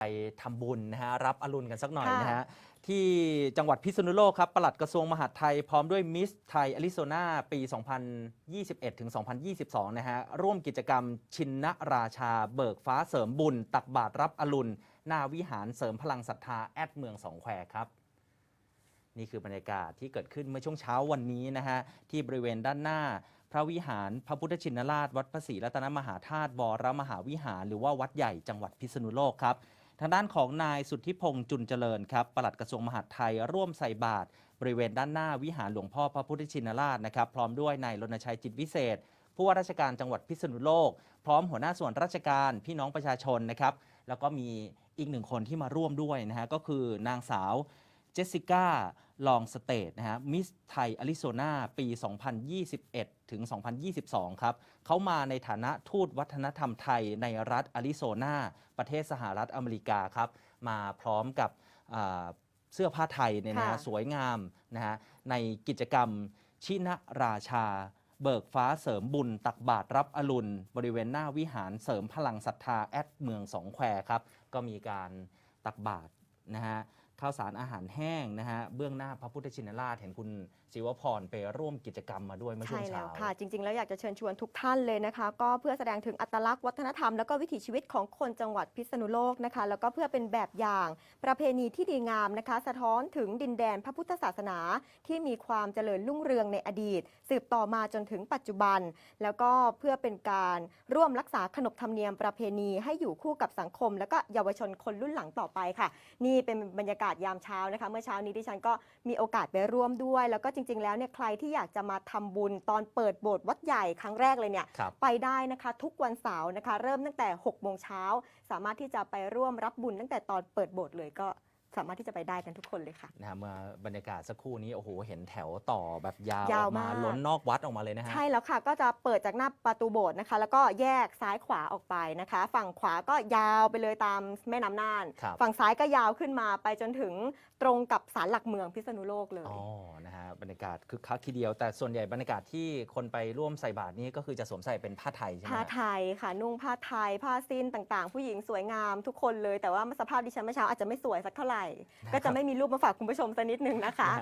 ไปทำบุญนะฮะรับอรุณกันสักหน่อยค่ะนะฮะที่จังหวัดพิษณุโลกครับปลัดกระทรวงมหาดไทยพร้อมด้วยมิสไทยอริโซนาปี 2021ถึง2022 นะฮะร่วมกิจกรรมชินนราชาเบิกฟ้าเสริมบุญ ตักบาตรรับอรุณ หน้าวิหารเสริมพลังศรัทธาแอดเมืองสองแควครับ นี่คือบรรยากาศที่เกิดขึ้นเมื่อช่วงเช้าวันนี้นะฮะที่บริเวณด้านหน้าพระวิหารพระพุทธชินราช วัดพระศรีรัตนมหาธาตุวรมหาวิหาร หรือว่าวัดใหญ่จังหวัดพิษณุโลกครับ ทางด้านของนายสุทธิพงษ์จุนเจริญครับปลัดกระทรวงมหาดไทยร่วมใส่บาตรบริเวณด้านหน้าวิหารหลวงพ่อพระพุทธชินราชนะครับ พร้อมด้วยนายรณชัยจิตวิเศษ ผู้ว่าราชการจังหวัดพิษณุโลก พร้อมหัวหน้าส่วนราชการพี่น้องประชาชนนะครับ แล้วก็มีอีกหนึ่งคนที่มาร่วมด้วยนะฮะก็คือนางสาว เจสสิก้าลองสเตทนะฮะมิสไทยอาริโซนาปี 2021 ถึง 2022 ครับเขามาในฐานะทูตวัฒนธรรมไทยในรัฐอาริโซนาประเทศสหรัฐอเมริกาครับ มาพร้อมกับอ่าเสื้อผ้าไทยเนี่ยนะฮะค่ะสวยงามนะฮะในกิจกรรมชินราชา เบิกฟ้าเสริมบุญ ตักบาตรรับอรุณ บริเวณหน้าวิหารเสริมพลังศรัทธาแอดเมืองสองแควครับ ก็มีการตักบาตรนะฮะ ข้าวสารอาหารแห้งนะฮะเบื้องหน้าพระพุทธชินราชเห็นคุณศิวพรไปร่วมกิจกรรมมาด้วยเมื่อช่วใช่งแล้เช้าวค่ะ จริง ๆ แล้วอยากจะเชิญชวนทุกท่านเลยนะคะ ก็เพื่อแสดงถึงอัตลักษณ์วัฒนธรรม แล้วก็วิถีชีวิตของคนจังหวัดพิษณุโลกนะคะ แล้วก็เพื่อเป็นแบบอย่างประเพณีที่ดีงามนะคะ สะท้อนถึงดินแดนพระพุทธศาสนา ที่มีความเจริญรุ่งเรืองในอดีต สืบต่อมาจนถึงปัจจุบัน แล้วก็เพื่อเป็นการร่วมรักษาขนบธรรมเนียมประเพณีให้อยู่คู่กับสังคม แล้วก็เยาวชนคนรุ่นหลังต่อไปค่ะ นี่เป็นบรรยากาศยามเช้านะคะ เมื่อเช้านี้ดิฉันก็มีโอกาสไปร่วมด้วย แล้วก็จริง ๆ แล้วเนี่ยใครที่อยากจะมาทำบุญตอนเปิดโบสถ์วัดใหญ่ครั้งแรกเลยเนี่ยครับไปได้นะคะทุกวันเสาร์นะคะ เริ่มตั้งแต่6โมงเช้าสามารถที่จะไปร่วมรับบุญตั้งแต่ตอนเปิดโบสถ์เลยก็ สามารถที่จะไปได้กันทุกคนเลยค่ะนะฮะเมื่อบรรยากาศสักครู่นี้โอ้โหเห็นแถวต่อแบบยาวยาวออกมามากล้นนอกวัดออกมาเลยนะฮะใช่แล้วค่ะก็จะเปิดจากหน้าประตูโบสถ์นะคะ แล้วก็แยกซ้ายขวาออกไปนะคะ ฝั่งขวาก็ยาวไปเลยตามแม่น้ำน่านครับฝั่งซ้ายก็ยาวขึ้นมาไปจนถึงตรงกับศาลหลักเมืองพิษณุโลกเลยอ๋อนะฮะ บรรยากาศคึกคักทีเดียว แต่ส่วนใหญ่บรรยากาศที่คนไปร่วมใส่บาตรนี้ก็คือจะสวมใส่เป็นผ้าไทยใช่ไหมผ้าฮะไทยค่ะนุ่งผ้าไทย ผ้าสิ้นต่างๆ ผู้หญิงสวยงามทุกคนเลยแต่ว่าสภาพดิฉันเมื่อเช้าอาจจะไม่สวยสักเท่าไหร่ ก็จะไม่มีรูปมาฝากคุณผู้ชมสักนิดนึงนะคะนะฮะ